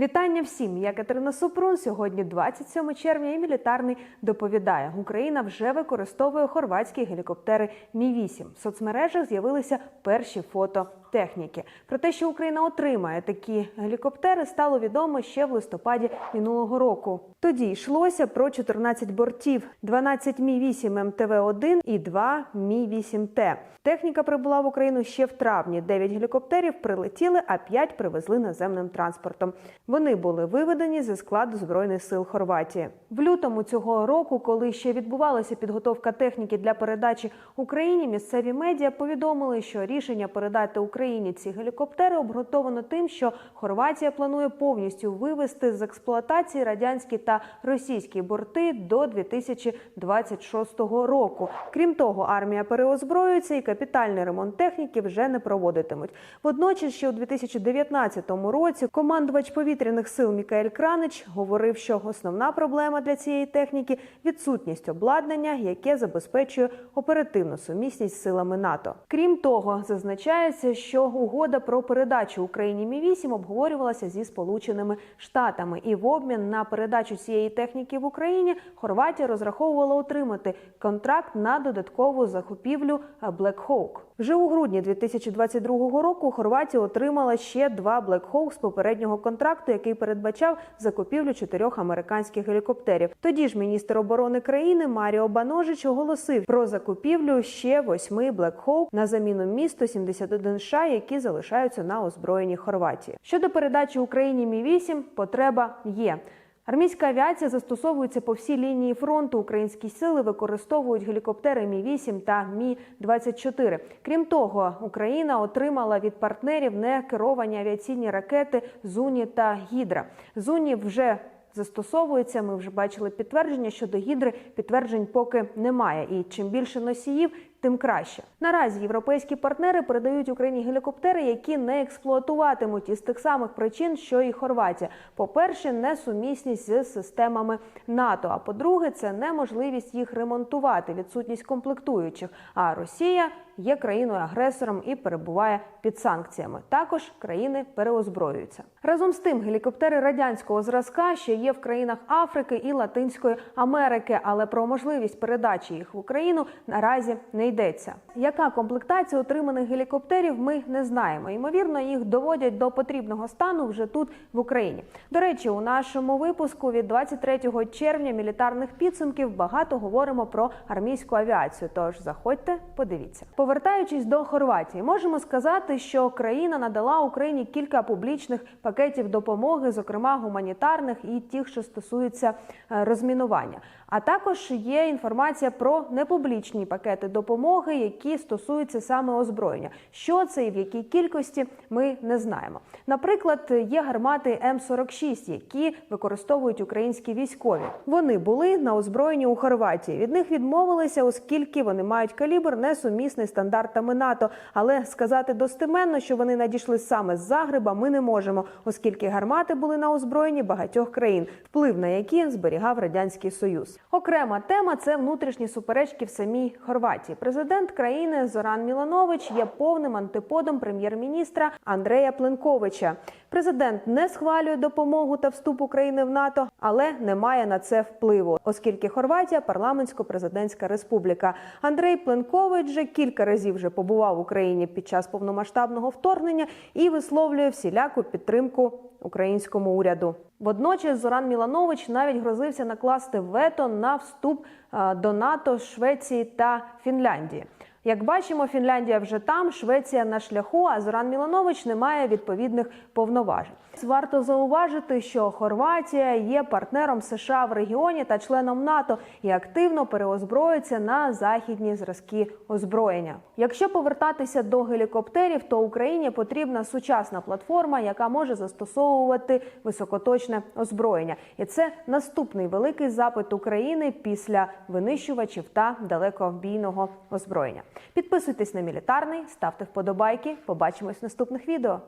Вітання всім! Я Катерина Супрун. Сьогодні 27 червня і мілітарний доповідає. Україна вже використовує хорватські гелікоптери Мі 8 В соцмережах з'явилися перші фото техніки. Про те, що Україна отримає такі гелікоптери, стало відомо ще в листопаді минулого року. Тоді йшлося про 14 бортів, 12 Мі 8 МТВ 1 і 2 Мі 8 Т. Техніка прибула в Україну ще в травні. 9 гелікоптерів прилетіли, а 5 привезли наземним транспортом. Вони були виведені зі складу збройних сил Хорватії. В лютому цього року, коли ще відбувалася підготовка техніки для передачі Україні, місцеві медіа повідомили, що рішення передати Україні ці гелікоптери обґрунтовано тим, що Хорватія планує повністю вивести з експлуатації радянські та російські борти до 2026 року. Крім того, армія переозброюється і капітальний ремонт техніки вже не проводитимуть. Водночас, ще у 2019 році командувач повітряних сил Мікаель Кранич говорив, що основна проблема для цієї техніки відсутність обладнання, яке забезпечує оперативну сумісність з силами НАТО. Крім того, зазначається, що угода про передачу Україні Мі 8 обговорювалася зі Сполученими Штатами, і в обмін на передачу цієї техніки в Україні Хорватія розраховувала отримати контракт на додаткову закупівлю Black Hawk. Вже у грудні 2022 року Хорватія отримала ще два Black Hawk з попереднього контракту, який передбачав закупівлю чотирьох американських гелікоптерів. Тоді ж міністр оборони країни Маріо Баножич оголосив про закупівлю ще восьми Black Hawk на заміну міст 171 США, які залишаються на озброєнні Хорватії. Щодо передачі Україні Мі 8 потреба є. Армійська авіація застосовується по всій лінії фронту. Українські сили використовують гелікоптери Мі 8 та Мі 24 Крім того, Україна отримала від партнерів некеровані авіаційні ракети Зуні та Гідра. Зуні вже застосовується. Ми вже бачили підтвердження щодо гідри. Підтверджень поки немає. І чим більше носіїв, тим краще. Наразі європейські партнери передають Україні гелікоптери, які не експлуатуватимуть із тих самих причин, що і Хорватія. По-перше, несумісність з системами НАТО. А по-друге, це неможливість їх ремонтувати, відсутність комплектуючих. А Росія є країною агресором і перебуває під санкціями. Також країни переозброюються. Разом з тим, гелікоптери радянського зразка ще є в країнах Африки і Латинської Америки, але про можливість передачі їх в Україну наразі не йдеться. Яка комплектація отриманих гелікоптерів, ми не знаємо. Ймовірно, їх доводять до потрібного стану вже тут в Україні. До речі, у нашому випуску від 23 червня мілітарних підсумків багато говоримо про армійську авіацію. Тож заходьте, подивіться. Повертаючись до Хорватії, можемо сказати, що країна надала Україні кілька публічних пакетів допомоги, зокрема гуманітарних і тих, що стосуються е, розмінування. А також є інформація про непублічні пакети допомоги, які стосуються саме озброєння. Що це і в якій кількості ми не знаємо. Наприклад, є гармати М46, які використовують українські військові. Вони були на озброєнні у Хорватії. Від них відмовилися, оскільки вони мають калібр несумісний стандартами НАТО. Але сказати достеменно, що вони надійшли саме з Загреба, ми не можемо, оскільки гармати були на озброєнні багатьох країн, вплив на які зберігав радянський союз. Окрема тема це внутрішні суперечки в самій Хорватії. Президент країни Зоран Міланович є повним антиподом прем'єр-міністра Андрея Пленковича. Президент не схвалює допомогу та вступ України в НАТО, але не має на це впливу, оскільки Хорватія парламентсько-президентська республіка. Андрей Пленкович вже кілька разів вже побував в Україні під час повномасштабного вторгнення і висловлює всіляку підтримку українському уряду. Водночас Зоран Міланович навіть грозився накласти вето на вступ е, до НАТО Швеції та Фінляндії. Як бачимо, Фінляндія вже там, Швеція на шляху, а Зоран Міланович не має відповідних повноважень. Варто зауважити, що Хорватія є партнером США в регіоні та членом НАТО і активно переозброюється на західні зразки озброєння. Якщо повертатися до гелікоптерів, то Україні потрібна сучасна платформа, яка може застосовувати високоточне озброєння, і це наступний великий запит України після винищувачів та далекобійного озброєння. Підписуйтесь на мілітарний, ставте вподобайки. Побачимось в наступних відео.